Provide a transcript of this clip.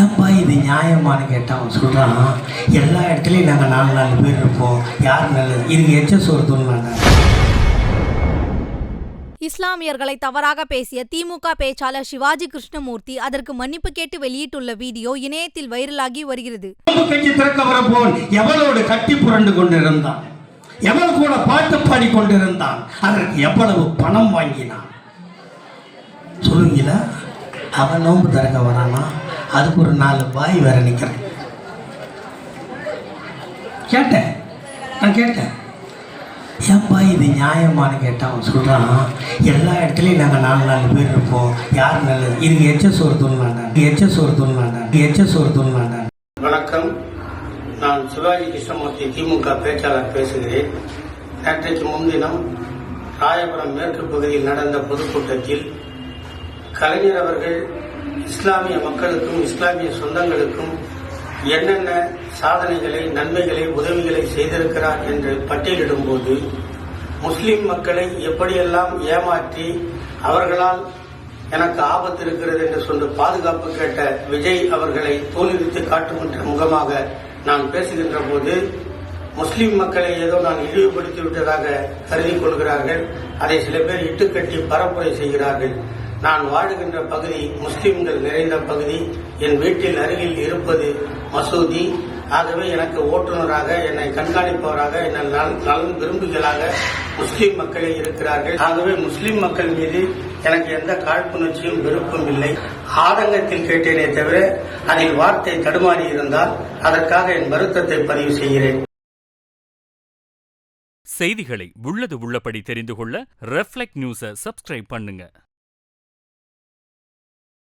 ஏன்பா இது நியாயமானு கேட்டால் அவன் சொல்கிறான் எல்லா இடத்துலையும் நாங்கள் நாலு நாலு பேர் இருப்போம். யார் நல்லது? இதுக்கு எச்ச தூண்டாங்க இஸ்லாமியர்களை தவறாக பேசிய திமுக பேச்சாளர் சிவாஜி கிருஷ்ணமூர்த்தி அதற்கு மன்னிப்பு கேட்டு வெளியிட்டுள்ள வீடியோ இணையத்தில் வைரலாகி வருகிறது. கட்சி திறக்க எவளோடு கட்டி புரண்டு கொண்டிருந்தான்? எவள் கூட பாட்டு பாடி கொண்டிருந்தான்? அதற்கு எவ்வளவு பணம் வாங்கினான்? சொல்லுவீங்களா அவன் நோன்பு திறக்க வரானா? அதுக்கு ஒரு நாலு பாய் வேற நிற்கிறேன் கேட்டேன். நான் கேட்டேன். ஏன்பா இது நியாயமானு கேட்டால் அவன் சொல்கிறான் எல்லா இடத்துலையும் நாங்கள் நாலு நாலு பேர் இருப்போம். யார் நல்லது? இதுக்கு எச்ச சோறு தூண்டாங்க எச்ச ஒரு தூண்டாங்க எச்ச ஒரு தூண்டாங்க வணக்கம். நான் சிவாஜி கிருஷ்ணமூர்த்தி திமுக பேச்சாளர் பேசுகிறேன். நேற்றைக்கு முன்தினம் ராயபுரம் மேற்கு பகுதியில் நடந்த பொதுக்கூட்டத்தில் கலைஞர் அவர்கள் இஸ்லாமிய மக்களுக்கும் இஸ்லாமிய சொந்தங்களுக்கும் என்னென்ன சாதனைகளை நன்மைகளை உதவிகளை செய்திருக்கிறார் என்று பட்டியலிடும்போது முஸ்லிம் மக்களை எப்படியெல்லாம் ஏமாற்றி அவர்களால் எனக்கு ஆபத்து இருக்கிறது என்று சொல்லி பாதுகாப்பு கேட்ட விஜய் அவர்களை தோல்வித்து காட்டுகின்ற முகமாக நான் பேசுகின்ற போது முஸ்லிம் மக்களை ஏதோ நான் இழிவுபடுத்தி விட்டதாக கருதி கொள்கிறார்கள். அதை சில பேர் இட்டுக்கட்டி பரப்புரை செய்கிறார்கள். நான் வாழுகின்ற பகுதி முஸ்லிம்கள் நிறைந்த பகுதி என் வீட்டில் அருகில் இருப்பது மசூதி. ஆகவே எனக்கு ஓட்டுநராக என்னை கண்காணிப்பவராக என்னை நலன் விரும்புகளாக முஸ்லீம் மக்களே இருக்கிறார்கள். ஆகவே முஸ்லீம் மக்கள் மீது எனக்கு எந்த காழ்ப்புணர்ச்சியும் விருப்பம் இல்லை. ஆதங்கத்தில் கேட்டேனே தவிர அதில் வார்த்தை தடுமாறி இருந்தால் அதற்காக என் வருத்தத்தை பதிவு செய்கிறேன். செய்திகளை உள்ளது உள்ளபடி தெரிந்து கொள்ள ரெஃப்ளெக்ட் நியூஸை சப்ஸ்கிரைப் பண்ணுங்க.